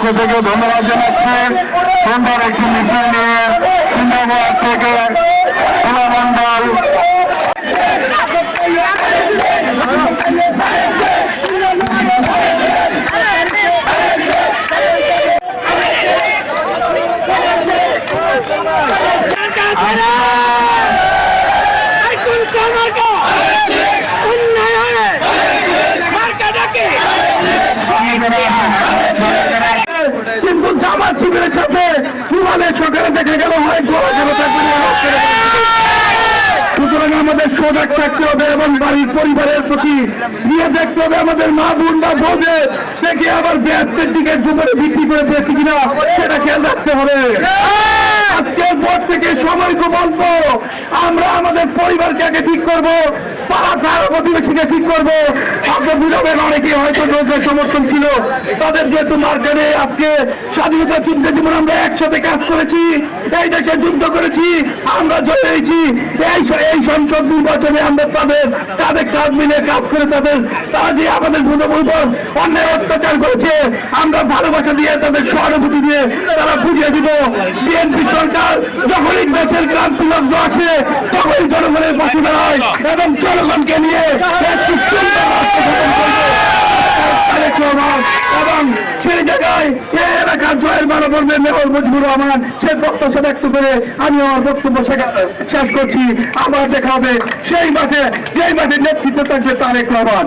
পক্ষ থেকে ধন্যবাদ জানাচ্ছি। সুন্দর একটি মিছিল নিয়ে সুন্দরবন থেকে মন্ডল কিন্তু জামাত শিবিরের সাথে সুমানের সরকারে দেখে গেল গোলা জনতা সুতরাং আমাদের সজাগ থাকতে হবে এবং বাড়ির পরিবারের প্রতি নিয়ে দেখতে হবে আমাদের মা বোনরা বোঝে সে কি আবার ব্যস্তের দিকে দুপুরে বিক্রি করে দিয়েছে কিনা, সেটা খেয়াল রাখতে হবে। বলব, আমরা আমাদের পরিবারকে আগে ঠিক করব, পাড়া তার প্রতিবেশীকে ঠিক করব। আপনার বিরোধের অনেকে হয়তো লোকের সমর্থন ছিল? তাদের যেহেতু মার্কেটে আজকে স্বাধীনতা যুদ্ধের জীবন আমরা একসাথে কাজ করেছি, এই দেশে যুদ্ধ করেছি, আমরা জয় হয়েছি। এই এই সংসদ নির্বাচনে আমরা তাদের তাদের কাজ মিলে কাজ করে তাদের তারা যে আমাদের ভূতপূর্ব অন্যায় অত্যাচার করেছে। আমরা ভালোবাসা দিয়ে তাদের সহানুভূতি দিয়ে তারা বুঝিয়ে দিব। ক্রান্তি লগ্ন আসে তখনই জনগণের পাশে দাঁড়ায় এবং জনগণকে নিয়ে। এবং সেই জায়গায় এলাকার জয়ের ব্যক্ত করে আমি আমার বক্তব্য শেষ করছি। আবার দেখা হবে। সেই মাঠে যেই মাঠে নেতৃত্ব থাকবে তারেক রহমান।